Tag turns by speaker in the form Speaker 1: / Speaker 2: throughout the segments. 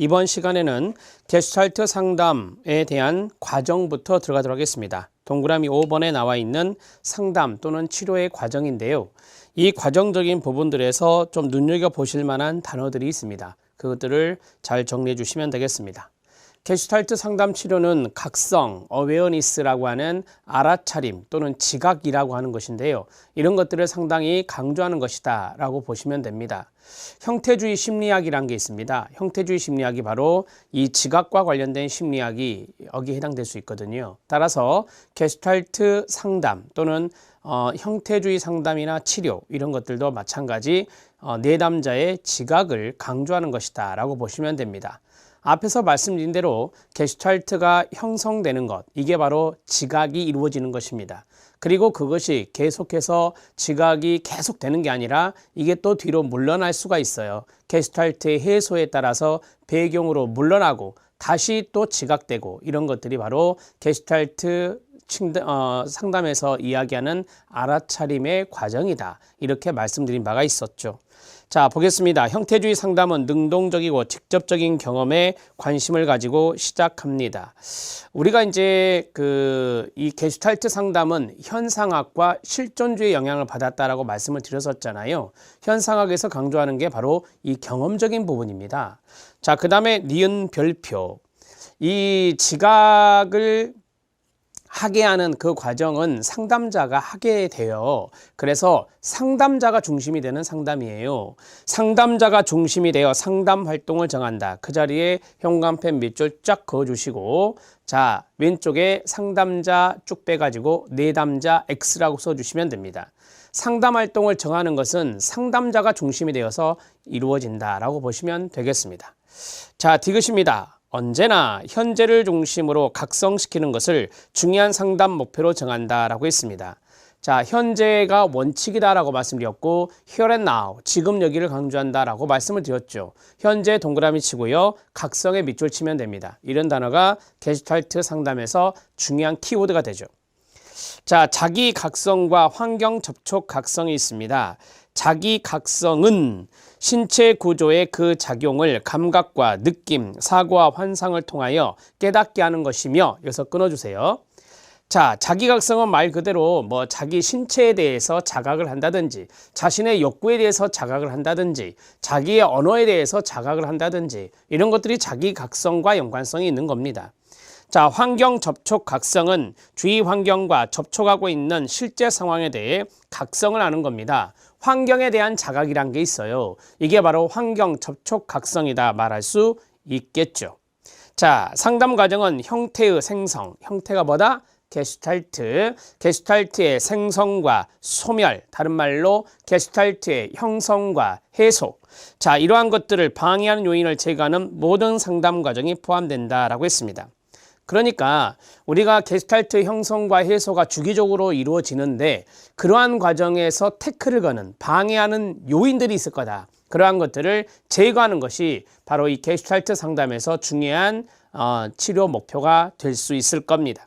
Speaker 1: 이번 시간에는 게스탈트 상담에 대한 과정부터 들어가도록 하겠습니다. 동그라미 5번에 나와 있는 상담 또는 치료의 과정인데요. 이 과정적인 부분들에서 좀 눈여겨보실 만한 단어들이 있습니다. 그것들을 잘 정리해 주시면 되겠습니다. 게슈탈트 상담 치료는 각성, 어웨어니스라고 하는 알아차림 또는 지각이라고 하는 것인데요. 이런 것들을 상당히 강조하는 것이다 라고 보시면 됩니다. 형태주의 심리학이란 게 있습니다. 형태주의 심리학이 바로 이 지각과 관련된 심리학이 여기에 해당될 수 있거든요. 따라서 게슈탈트 상담 또는 어, 형태주의 상담이나 치료 이런 것들도 마찬가지 어, 내담자의 지각을 강조하는 것이다 라고 보시면 됩니다. 앞에서 말씀드린 대로 게슈탈트가 형성되는 것, 이게 바로 지각이 이루어지는 것입니다. 그리고 그것이 계속해서 지각이 계속되는 게 아니라 이게 또 뒤로 물러날 수가 있어요. 게슈탈트의 해소에 따라서 배경으로 물러나고 다시 또 지각되고 이런 것들이 바로 게슈탈트 어, 상담에서 이야기하는 알아차림의 과정이다. 이렇게 말씀드린 바가 있었죠. 자, 보겠습니다. 형태주의 상담은 능동적이고 직접적인 경험에 관심을 가지고 시작합니다. 우리가 이제 그 이 게슈탈트 상담은 현상학과 실존주의 영향을 받았다라고 말씀을 드렸었잖아요. 현상학에서 강조하는 게 바로 이 경험적인 부분입니다. 자, 그 다음에 니은 별표. 이 지각을 하게 하는 그 과정은 상담자가 하게 돼요. 그래서 상담자가 중심이 되는 상담이에요. 상담자가 중심이 되어 상담 활동을 정한다. 그 자리에 현관펜 밑줄 쫙 그어주시고 자 왼쪽에 상담자 쭉 빼가지고 내담자 X라고 써주시면 됩니다. 상담 활동을 정하는 것은 상담자가 중심이 되어서 이루어진다라고 보시면 되겠습니다. 자, 디귿입니다. 언제나 현재를 중심으로 각성시키는 것을 중요한 상담 목표로 정한다라고 했습니다. 자, 현재가 원칙이다라고 말씀드렸고 here and now, 지금 여기를 강조한다라고 말씀을 드렸죠. 현재 동그라미 치고요. 각성에 밑줄 치면 됩니다. 이런 단어가 게스탈트 상담에서 중요한 키워드가 되죠. 자, 자기 각성과 환경 접촉 각성이 있습니다. 자기 각성은 신체 구조의 그 작용을 감각과 느낌, 사고와 환상을 통하여 깨닫게 하는 것이며 여기서 끊어주세요. 자, 자기각성은 말 그대로 뭐 자기 신체에 대해서 자각을 한다든지 자신의 욕구에 대해서 자각을 한다든지 자기의 언어에 대해서 자각을 한다든지 이런 것들이 자기각성과 연관성이 있는 겁니다. 자, 환경 접촉 각성은 주위 환경과 접촉하고 있는 실제 상황에 대해 각성을 하는 겁니다. 환경에 대한 자각이란 게 있어요. 이게 바로 환경 접촉 각성이다 말할 수 있겠죠. 자, 상담 과정은 형태의 생성, 형태가 뭐다? 게슈탈트, 게슈탈트의 생성과 소멸, 다른 말로 게슈탈트의 형성과 해소. 자, 이러한 것들을 방해하는 요인을 제거하는 모든 상담 과정이 포함된다라고 했습니다. 그러니까 우리가 게스탈트 형성과 해소가 주기적으로 이루어지는데 그러한 과정에서 태클을 거는 방해하는 요인들이 있을 거다. 그러한 것들을 제거하는 것이 바로 이 게스탈트 상담에서 중요한 어, 치료 목표가 될 수 있을 겁니다.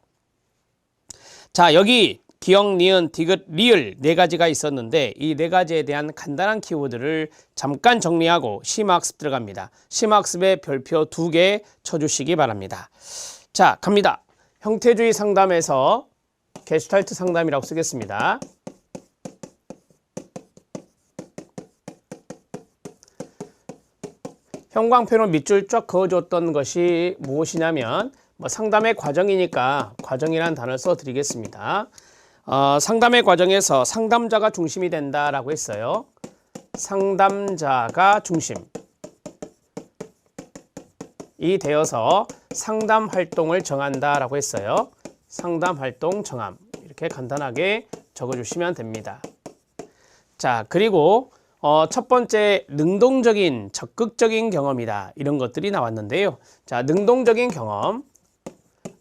Speaker 1: 자, 여기 기억, 니은, 디귿, 리을 네 가지가 있었는데 이 네 가지에 대한 간단한 키워드를 잠깐 정리하고 심학습 들어갑니다. 심학습에 별표 두 개 쳐주시기 바랍니다. 자, 갑니다. 형태주의 상담에서 게슈탈트 상담이라고 쓰겠습니다. 형광펜으로 밑줄 쫙 그어줬던 것이 무엇이냐면 뭐 상담의 과정이니까 과정이라는 단어를 써드리겠습니다. 어, 상담의 과정에서 상담자가 중심이 된다라고 했어요. 상담자가 중심. 이 되어서 상담 활동을 정한다라고 했어요. 상담 활동 정함. 이렇게 간단하게 적어 주시면 됩니다. 자, 그리고 어, 첫 번째 능동적인 적극적인 경험이다. 이런 것들이 나왔는데요. 자, 능동적인 경험.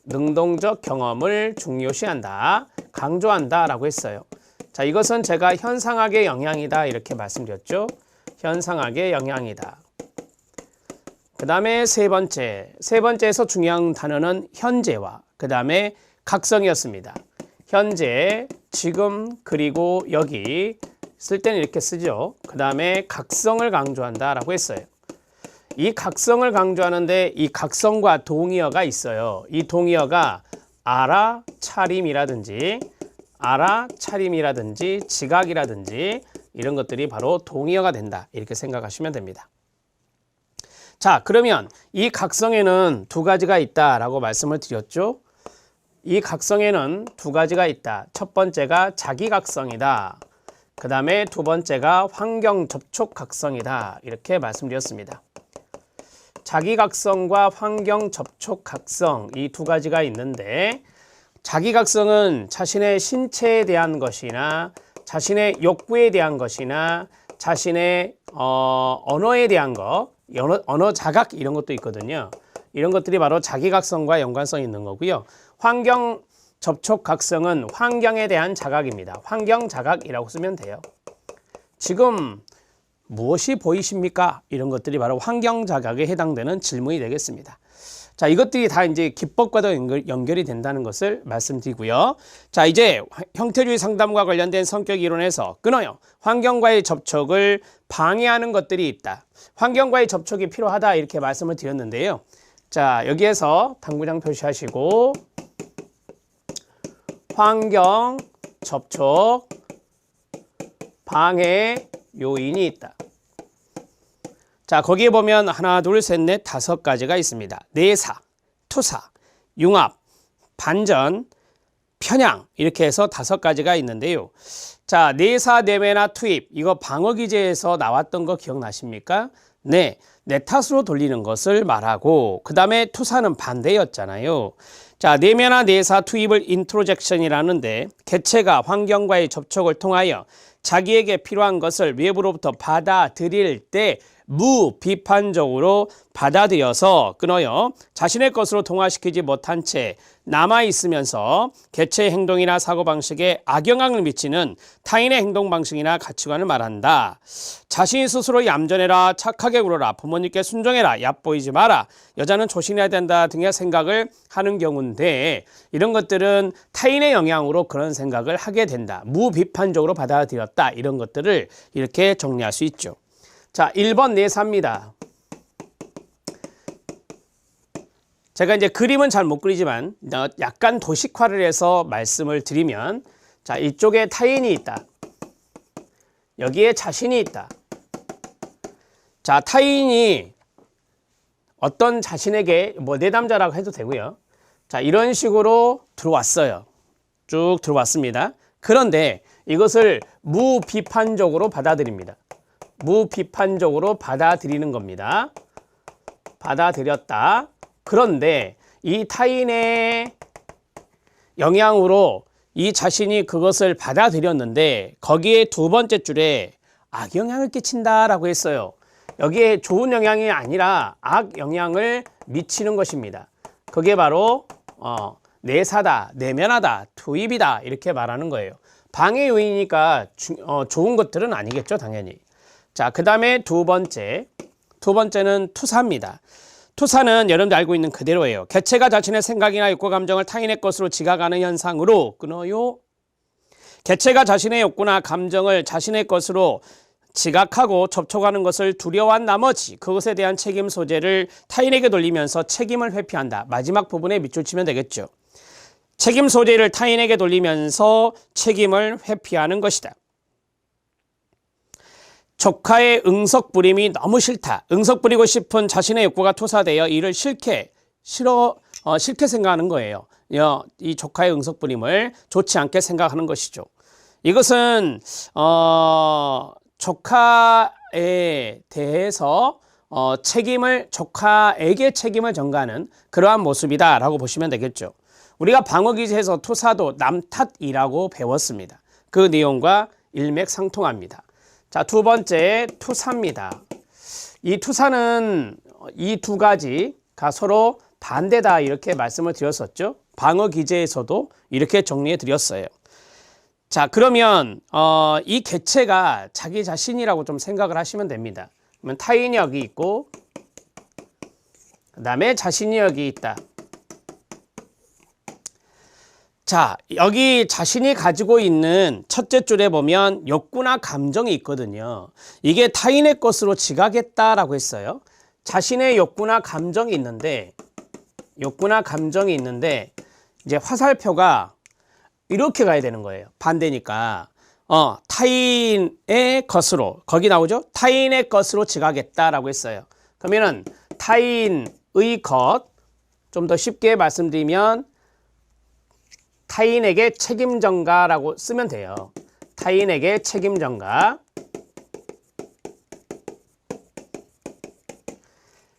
Speaker 1: 능동적 경험을 중요시한다. 강조한다 라고 했어요. 자, 이것은 제가 현상학의 영향이다. 이렇게 말씀드렸죠. 현상학의 영향이다. 그 다음에 세 번째, 세 번째에서 중요한 단어는 현재와 그 다음에 각성이었습니다. 현재, 지금, 그리고 여기 쓸 때는 이렇게 쓰죠. 그 다음에 각성을 강조한다 라고 했어요. 이 각성을 강조하는데 이 각성과 동의어가 있어요. 이 동의어가 알아 차림이라든지 알아 차림이라든지 지각이라든지 이런 것들이 바로 동의어가 된다. 이렇게 생각하시면 됩니다. 자, 그러면 이 각성에는 두 가지가 있다라고 말씀을 드렸죠. 이 각성에는 두 가지가 있다. 첫 번째가 자기 각성이다. 그 다음에 두 번째가 환경 접촉 각성이다. 이렇게 말씀드렸습니다. 자기 각성과 환경 접촉 각성 이 두 가지가 있는데 자기 각성은 자신의 신체에 대한 것이나 자신의 욕구에 대한 것이나 자신의 어, 언어에 대한 것, 언어, 언어 자각 이런 것도 있거든요. 이런 것들이 바로 자기각성과 연관성이 있는 거고요. 환경 접촉 각성은 환경에 대한 자각입니다. 환경 자각이라고 쓰면 돼요. 지금 무엇이 보이십니까? 이런 것들이 바로 환경 자각에 해당되는 질문이 되겠습니다. 자, 이것들이 다 이제 기법과도 연결, 연결이 된다는 것을 말씀드리고요. 자, 이제 화- 형태주의 상담과 관련된 성격 이론에서 끊어요. 환경과의 접촉을 방해하는 것들이 있다. 환경과의 접촉이 필요하다 이렇게 말씀을 드렸는데요. 자, 여기에서 당구장 표시하시고 환경 접촉 방해 요인이 있다. 자, 거기에 보면 하나, 둘, 셋, 넷, 다섯 가지가 있습니다. 내사, 투사, 융합, 반전, 편향 이렇게 해서 다섯 가지가 있는데요. 자, 내사, 내외나 투입 이거 방어 기제에서 나왔던 거 기억나십니까? 네, 내 탓으로 돌리는 것을 말하고 그 다음에 투사는 반대였잖아요. 자, 내면화 내사 투입을 인트로젝션이라는데 개체가 환경과의 접촉을 통하여 자기에게 필요한 것을 외부로부터 받아들일 때 무비판적으로 받아들여서 끊어요. 자신의 것으로 통화시키지 못한 채 남아 있으면서 개체의 행동이나 사고 방식에 악영향을 미치는 타인의 행동 방식이나 가치관을 말한다. 자신이 스스로 얌전해라, 착하게 굴어라, 부모님께 순종해라, 얕보이지 마라, 여자는 조심해야 된다 등의 생각을 하는 경우인데 이런 것들은 타인의 영향으로 그런 생각을 하게 된다. 무비판적으로 받아들였다. 이런 것들을 이렇게 정리할 수 있죠. 자, 1번 내사입니다. 제가 이제 그림은 잘 못 그리지만 어, 약간 도식화를 해서 말씀을 드리면 자, 이쪽에 타인이 있다. 여기에 자신이 있다. 자, 타인이 어떤 자신에게 뭐 내담자라고 해도 되고요. 자, 이런 식으로 들어왔어요. 쭉 들어왔습니다. 그런데 이것을 무비판적으로 받아들입니다. 무비판적으로 받아들이는 겁니다. 받아들였다. 그런데 이 타인의 영향으로 이 자신이 그것을 받아들였는데 거기에 두 번째 줄에 악영향을 끼친다라고 했어요. 여기에 좋은 영향이 아니라 악 영향을 미치는 것입니다. 그게 바로 어, 내사다, 내면하다, 투입이다 이렇게 말하는 거예요. 방해 요인이니까 주, 어, 좋은 것들은 아니겠죠, 당연히. 자, 그 다음에 두 번째. 두 번째는 투사입니다. 투사는 여러분들 알고 있는 그대로예요. 개체가 자신의 생각이나 욕구 감정을 타인의 것으로 지각하는 현상으로 끊어요. 개체가 자신의 욕구나 감정을 자신의 것으로 지각하고 접촉하는 것을 두려워한 나머지 그것에 대한 책임 소재를 타인에게 돌리면서 책임을 회피한다. 마지막 부분에 밑줄 치면 되겠죠. 책임 소재를 타인에게 돌리면서 책임을 회피하는 것이다. 조카의 응석 부림이 너무 싫다. 응석 부리고 싶은 자신의 욕구가 투사되어 이를 싫게 싫어 어, 싫게 생각하는 거예요. 여, 이 조카의 응석 부림을 좋지 않게 생각하는 것이죠. 이것은 어, 조카에 대해서 어, 책임을 조카에게 책임을 전가하는 그러한 모습이다라고 보시면 되겠죠. 우리가 방어기제에서 투사도 남 탓이라고 배웠습니다. 그 내용과 일맥상통합니다. 자, 두 번째 투사입니다. 이 투사는 이 두 가지가 서로 반대다 이렇게 말씀을 드렸었죠. 방어 기제에서도 이렇게 정리해 드렸어요. 자, 그러면 어, 이 개체가 자기 자신이라고 좀 생각을 하시면 됩니다. 그러면 타인이 여기 있고 그다음에 자신이 여기 있다. 자, 여기 자신이 가지고 있는 첫째 줄에 보면 욕구나 감정이 있거든요. 이게 타인의 것으로 지각했다라고 했어요. 자신의 욕구나 감정이 있는데 욕구나 감정이 있는데 이제 화살표가 이렇게 가야 되는 거예요. 반대니까. 어, 타인의 것으로 거기 나오죠? 타인의 것으로 지가겠다라고 했어요. 그러면은 타인의 것 좀 더 쉽게 말씀드리면 타인에게 책임 전가라고 쓰면 돼요. 타인에게 책임 전가.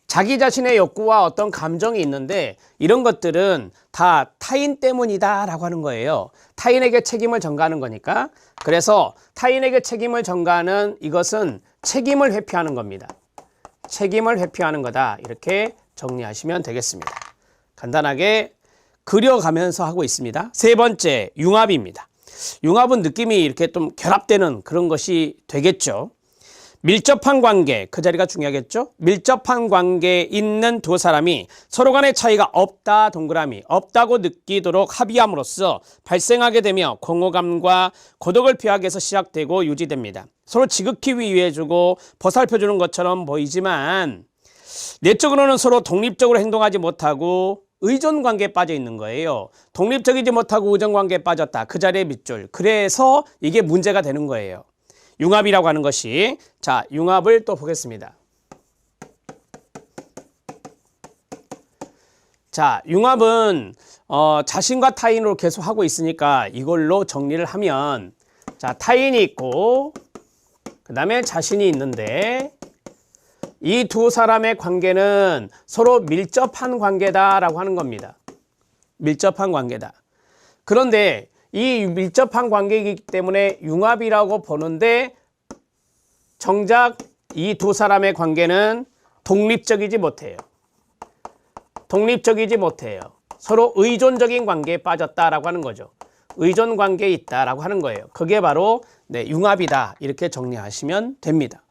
Speaker 1: 자기 자신의 욕구와 어떤 감정이 있는데 이런 것들은 다 타인 때문이다 라고 하는 거예요. 타인에게 책임을 전가하는 거니까. 그래서 타인에게 책임을 전가하는 이것은 책임을 회피하는 겁니다. 책임을 회피하는 거다. 이렇게 정리하시면 되겠습니다. 간단하게 그려가면서 하고 있습니다. 세 번째, 융합입니다. 융합은 느낌이 이렇게 좀 결합되는 그런 것이 되겠죠. 밀접한 관계, 그 자리가 중요하겠죠? 밀접한 관계에 있는 두 사람이 서로 간의 차이가 없다, 동그라미, 없다고 느끼도록 합의함으로써 발생하게 되며 공허감과 고독을 피하기 위해서 시작되고 유지됩니다. 서로 지극히 위해주고 보살펴주는 것처럼 보이지만 내적으로는 서로 독립적으로 행동하지 못하고 의존 관계에 빠져 있는 거예요. 독립적이지 못하고 의존 관계에 빠졌다. 그 자리에 밑줄. 그래서 이게 문제가 되는 거예요. 융합이라고 하는 것이 자 융합을 또 보겠습니다. 자 융합은 어, 자신과 타인으로 계속 하고 있으니까 이걸로 정리를 하면 자 타인이 있고 그 다음에 자신이 있는데 이 두 사람의 관계는 서로 밀접한 관계다라고 하는 겁니다. 밀접한 관계다. 그런데 이 밀접한 관계이기 때문에 융합이라고 보는데 정작 이 두 사람의 관계는 독립적이지 못해요. 독립적이지 못해요. 서로 의존적인 관계에 빠졌다라고 하는 거죠. 의존 관계에 있다라고 하는 거예요. 그게 바로 네, 융합이다. 이렇게 정리하시면 됩니다.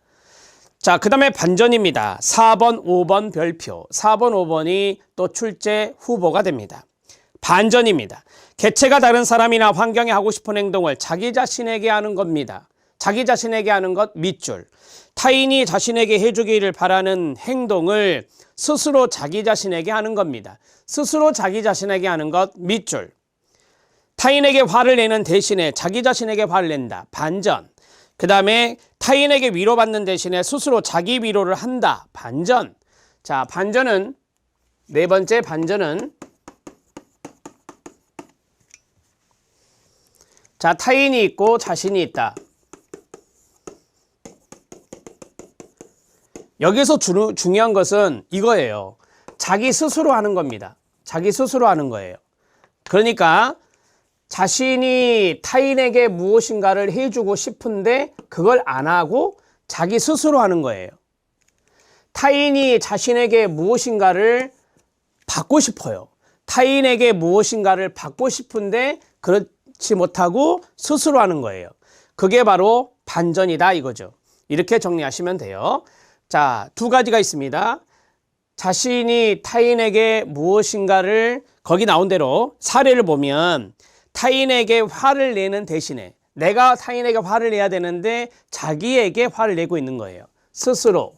Speaker 1: 자, 그 다음에 반전입니다. 4번, 5번 별표. 4번, 5번이 또 출제 후보가 됩니다. 반전입니다. 개체가 다른 사람이나 환경에 하고 싶은 행동을 자기 자신에게 하는 겁니다. 자기 자신에게 하는 것 밑줄. 타인이 자신에게 해주기를 바라는 행동을 스스로 자기 자신에게 하는 겁니다. 스스로 자기 자신에게 하는 것 밑줄. 타인에게 화를 내는 대신에 자기 자신에게 화를 낸다. 반전. 그 다음에 타인에게 위로받는 대신에 스스로 자기 위로를 한다. 반전. 자, 반전은 네 번째 반전은 자, 타인이 있고 자신이 있다. 여기서 주, 중요한 것은 이거예요. 자기 스스로 하는 겁니다. 자기 스스로 하는 거예요. 그러니까 자신이 타인에게 무엇인가를 해주고 싶은데 그걸 안 하고 자기 스스로 하는 거예요. 타인이 자신에게 무엇인가를 받고 싶어요. 타인에게 무엇인가를 받고 싶은데 그렇지 못하고 스스로 하는 거예요. 그게 바로 반전이다 이거죠. 이렇게 정리하시면 돼요. 자, 두 가지가 있습니다. 자신이 타인에게 무엇인가를 거기 나온 대로 사례를 보면 타인에게 화를 내는 대신에 내가 타인에게 화를 내야 되는데 자기에게 화를 내고 있는 거예요. 스스로.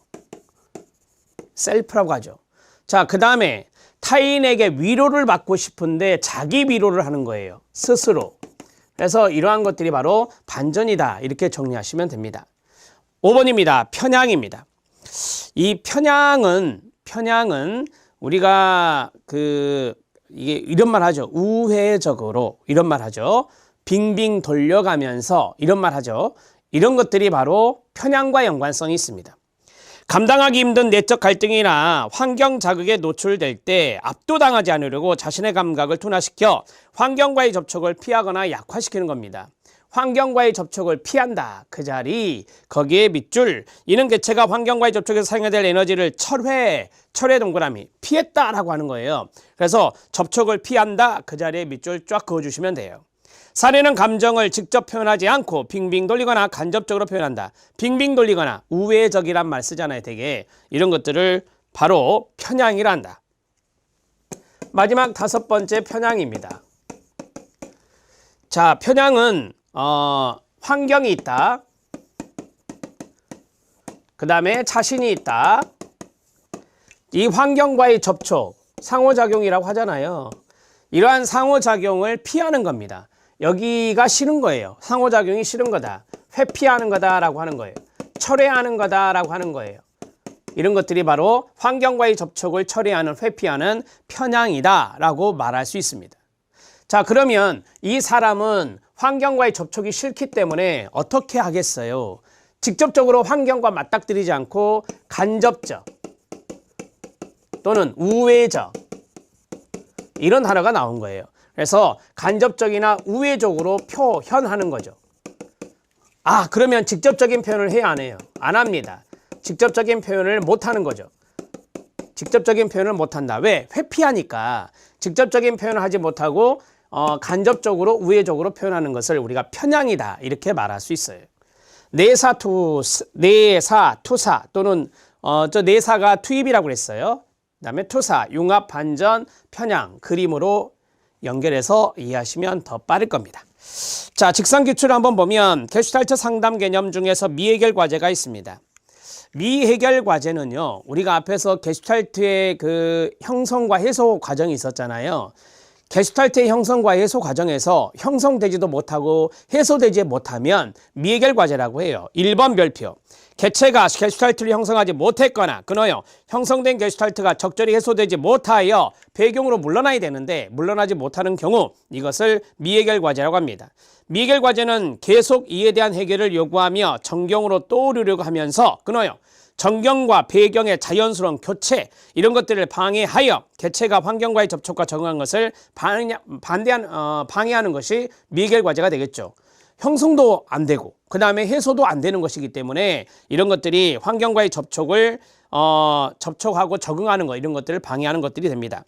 Speaker 1: 셀프라고 하죠. 자, 그 다음에 타인에게 위로를 받고 싶은데 자기 위로를 하는 거예요. 스스로. 그래서 이러한 것들이 바로 반전이다. 이렇게 정리하시면 됩니다. 5번입니다. 편향입니다. 이 편향은 편향은 우리가 그 이게 이런 말 하죠. 우회적으로 이런 말 하죠. 빙빙 돌려가면서 이런 말 하죠. 이런 것들이 바로 편향과 연관성이 있습니다. 감당하기 힘든 내적 갈등이나 환경 자극에 노출될 때 압도당하지 않으려고 자신의 감각을 둔화시켜 환경과의 접촉을 피하거나 약화시키는 겁니다. 환경과의 접촉을 피한다. 그 자리 거기에 밑줄 이는 개체가 환경과의 접촉에서 사용해야 될 에너지를 철회 철회 동그라미 피했다라고 하는 거예요. 그래서 접촉을 피한다. 그 자리에 밑줄 쫙 그어주시면 돼요. 사례는 감정을 직접 표현하지 않고 빙빙 돌리거나 간접적으로 표현한다. 빙빙 돌리거나 우회적이란 말 쓰잖아요. 되게 이런 것들을 바로 편향이란다. 마지막 다섯 번째 편향입니다. 자, 편향은 어, 환경이 있다. 그 다음에 자신이 있다. 이 환경과의 접촉, 상호작용이라고 하잖아요. 이러한 상호작용을 피하는 겁니다. 여기가 싫은 거예요. 상호작용이 싫은 거다. 회피하는 거다라고 하는 거예요. 철회하는 거다라고 하는 거예요. 이런 것들이 바로 환경과의 접촉을 처리하는 회피하는 편향이다라고 말할 수 있습니다. 자, 그러면 이 사람은 환경과의 접촉이 싫기 때문에 어떻게 하겠어요? 직접적으로 환경과 맞닥뜨리지 않고 간접적 또는 우회적 이런 단어가 나온 거예요. 그래서 간접적이나 우회적으로 표현하는 거죠. 아, 그러면 직접적인 표현을 해야 안 해요? 안 합니다. 직접적인 표현을 못 하는 거죠. 직접적인 표현을 못 한다. 왜? 회피하니까 직접적인 표현을 하지 못하고 어, 간접적으로 우회적으로 표현하는 것을 우리가 편향이다 이렇게 말할 수 있어요. 내사투 내사 투사 또는 어, 저 내사가 투입이라고 그랬어요. 그다음에 투사 융합 반전 편향 그림으로 연결해서 이해하시면 더 빠를 겁니다. 자, 직상 기출을 한번 보면 게슈탈트 상담 개념 중에서 미해결 과제가 있습니다. 미해결 과제는요, 우리가 앞에서 게슈탈트의 그 형성과 해소 과정이 있었잖아요. 게슈탈트의 형성과 해소 과정에서 형성되지도 못하고 해소되지 못하면 미해결 과제라고 해요. 1번 별표. 개체가 게슈탈트를 형성하지 못했거나 끊어요. 형성된 게슈탈트가 적절히 해소되지 못하여 배경으로 물러나야 되는데 물러나지 못하는 경우 이것을 미해결 과제라고 합니다. 미해결 과제는 계속 이에 대한 해결을 요구하며 정경으로 떠오르려고 하면서 끊어요. 정경과 배경의 자연스러운 교체 이런 것들을 방해하여 개체가 환경과의 접촉과 적응한 것을 반대한 어, 방해하는 것이 미해결 과제가 되겠죠. 형성도 안 되고 그 다음에 해소도 안 되는 것이기 때문에 이런 것들이 환경과의 접촉을 어, 접촉하고 적응하는 것 이런 것들을 방해하는 것들이 됩니다.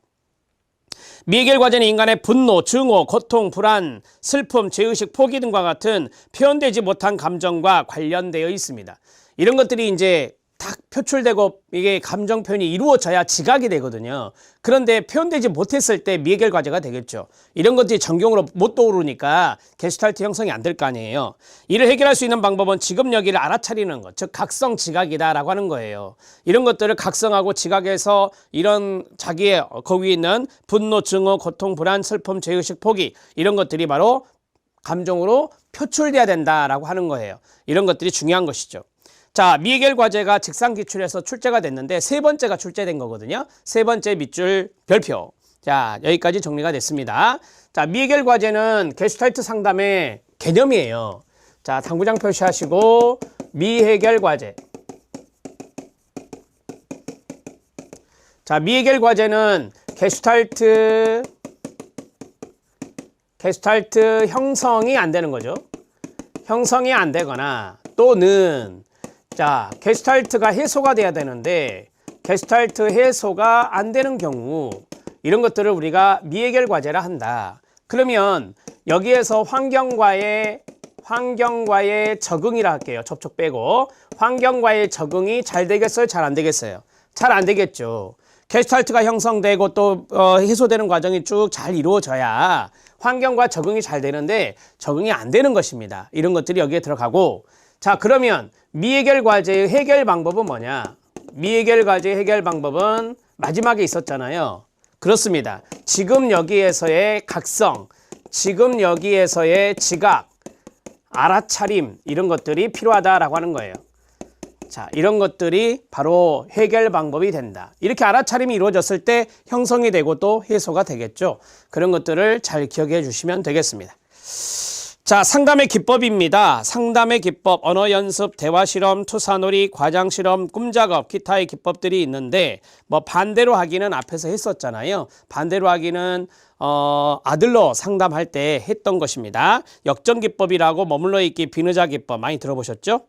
Speaker 1: 미해결 과제는 인간의 분노, 증오, 고통, 불안, 슬픔, 죄의식, 포기 등과 같은 표현되지 못한 감정과 관련되어 있습니다. 이런 것들이 이제 딱 표출되고 이게 감정 표현이 이루어져야 지각이 되거든요. 그런데 표현되지 못했을 때 미해결 과제가 되겠죠. 이런 것들이 정경으로 못 떠오르니까 게스탈트 형성이 안 될 거 아니에요. 이를 해결할 수 있는 방법은 지금 여기를 알아차리는 것, 즉 각성 지각이다라고 하는 거예요. 이런 것들을 각성하고 지각해서 이런 자기의 거기에 있는 분노, 증오, 고통, 불안, 슬픔, 죄의식, 포기 이런 것들이 바로 감정으로 표출돼야 된다라고 하는 거예요. 이런 것들이 중요한 것이죠. 자, 미해결 과제가 직상 기출에서 출제가 됐는데 세 번째가 출제된 거거든요. 세 번째 밑줄 별표. 자, 여기까지 정리가 됐습니다. 자, 미해결 과제는 게슈탈트 상담의 개념이에요. 자, 당구장 표시하시고 미해결 과제. 자, 미해결 과제는 게슈탈트 게슈탈트 형성이 안 되는 거죠. 형성이 안 되거나 또는 자, 게스탈트가 해소가 돼야 되는데 게스탈트 해소가 안 되는 경우 이런 것들을 우리가 미해결 과제라 한다. 그러면 여기에서 환경과의 환경과의 적응이라 할게요. 접촉 빼고 환경과의 적응이 잘 되겠어요? 잘 안 되겠어요? 잘 안 되겠죠. 게스탈트가 형성되고 또 어, 해소되는 과정이 쭉 잘 이루어져야 환경과 적응이 잘 되는데 적응이 안 되는 것입니다. 이런 것들이 여기에 들어가고 자 그러면 미해결 과제의 해결 방법은 뭐냐? 미해결 과제의 해결 방법은 마지막에 있었잖아요. 그렇습니다. 지금 여기에서의 각성, 지금 여기에서의 지각, 알아차림 이런 것들이 필요하다라고 하는 거예요. 자, 이런 것들이 바로 해결 방법이 된다. 이렇게 알아차림이 이루어졌을 때 형성이 되고 또 해소가 되겠죠. 그런 것들을 잘 기억해 주시면 되겠습니다. 자, 상담의 기법입니다. 상담의 기법, 언어 연습, 대화 실험, 투사놀이, 과장 실험, 꿈작업, 기타의 기법들이 있는데 뭐 반대로 하기는 앞에서 했었잖아요. 반대로 하기는 어, 아들로 상담할 때 했던 것입니다. 역전 기법이라고 머물러 있기 비느자 기법 많이 들어보셨죠?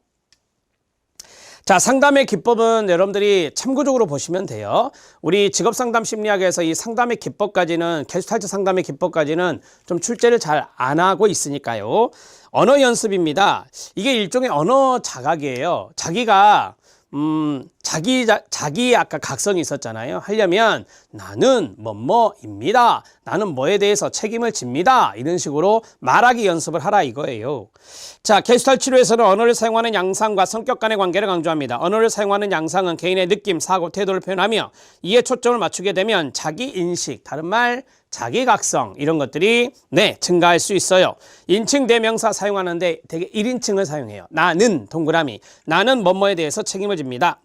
Speaker 1: 자, 상담의 기법은 여러분들이 참고적으로 보시면 돼요. 우리 직업 상담 심리학에서 이 상담의 기법까지는 게스탈트 상담의 기법까지는 좀 출제를 잘 안 하고 있으니까요. 언어 연습입니다. 이게 일종의 언어 자각이에요. 자기가 음, 자기, 자, 자기 아까 각성이 있었잖아요. 하려면 나는 뭐뭐입니다. 나는 뭐에 대해서 책임을 집니다. 이런 식으로 말하기 연습을 하라 이거예요. 자, 게스탈 치료에서는 언어를 사용하는 양상과 성격 간의 관계를 강조합니다. 언어를 사용하는 양상은 개인의 느낌, 사고, 태도를 표현하며 이에 초점을 맞추게 되면 자기 인식, 다른 말 자기각성 이런 것들이 네 증가할 수 있어요. 인칭 대명사 사용하는데 되게 1인칭을 사용해요. 나는 동그라미 나는 뭐뭐에 대해서 책임을 집니다.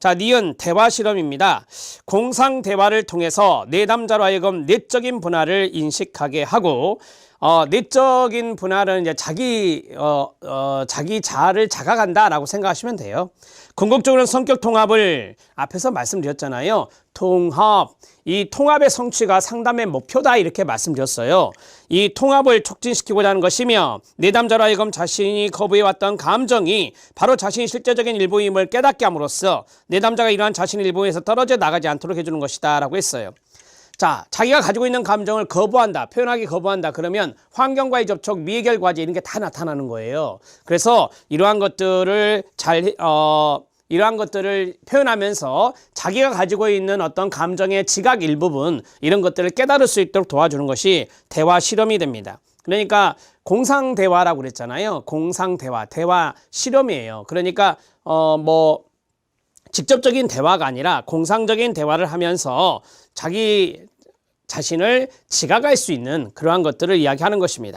Speaker 1: 자, 니은 대화 실험입니다. 공상 대화를 통해서 내담자로 하여금 내적인 분할을 인식하게 하고 어, 내적인 분할은 이제 자기 어, 어, 자기 자아를 자각한다라고 생각하시면 돼요. 궁극적으로는 성격 통합을 앞에서 말씀드렸잖아요. 통합. 이 통합의 성취가 상담의 목표다 이렇게 말씀드렸어요. 이 통합을 촉진시키고자 하는 것이며 내담자로 하여금 자신이 거부해왔던 감정이 바로 자신의 실제적인 일부임을 깨닫게 함으로써 내담자가 이러한 자신의 일부에서 떨어져 나가지 않도록 해주는 것이다 라고 했어요. 자, 자기가 가지고 있는 감정을 거부한다, 표현하기 거부한다, 그러면 환경과의 접촉, 미해결 과제 이런 게 다 나타나는 거예요. 그래서 이러한 것들을 잘, 어, 이러한 것들을 표현하면서 자기가 가지고 있는 어떤 감정의 지각 일부분, 이런 것들을 깨달을 수 있도록 도와주는 것이 대화 실험이 됩니다. 그러니까 공상 대화라고 그랬잖아요. 공상 대화, 대화 실험이에요. 그러니까, 어, 뭐, 직접적인 대화가 아니라 공상적인 대화를 하면서 자기 자신을 지각할 수 있는 그러한 것들을 이야기하는 것입니다.